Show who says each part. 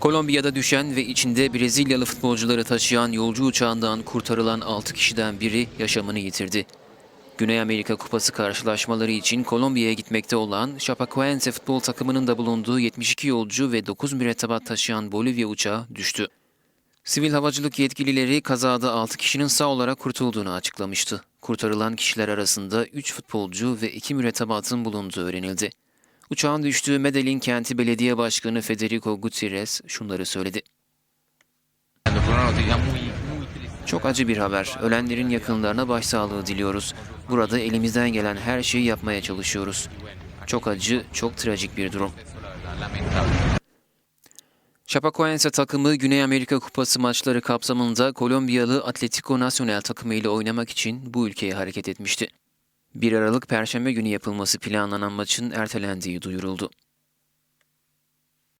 Speaker 1: Kolombiya'da düşen ve içinde Brezilyalı futbolcuları taşıyan yolcu uçağından kurtarılan 6 kişiden biri yaşamını yitirdi. Güney Amerika Kupası karşılaşmaları için Kolombiya'ya gitmekte olan Chapecoense futbol takımının da bulunduğu 72 yolcu ve 9 mürettebat taşıyan Bolivya uçağı düştü. Sivil havacılık yetkilileri kazada 6 kişinin sağ olarak kurtulduğunu açıklamıştı. Kurtarılan kişiler arasında 3 futbolcu ve 2 mürettebatın bulunduğu öğrenildi. Uçağın düştüğü Medellin kenti belediye başkanı Federico Gutierrez şunları söyledi. Çok acı bir haber. Ölenlerin yakınlarına başsağlığı diliyoruz. Burada elimizden gelen her şeyi yapmaya çalışıyoruz. Çok acı, çok trajik bir durum. Chapecoense takımı Güney Amerika Kupası maçları kapsamında Kolombiyalı Atletico Nacional takımı ile oynamak için bu ülkeye hareket etmişti. 1 Aralık Perşembe günü yapılması planlanan maçın ertelendiği duyuruldu.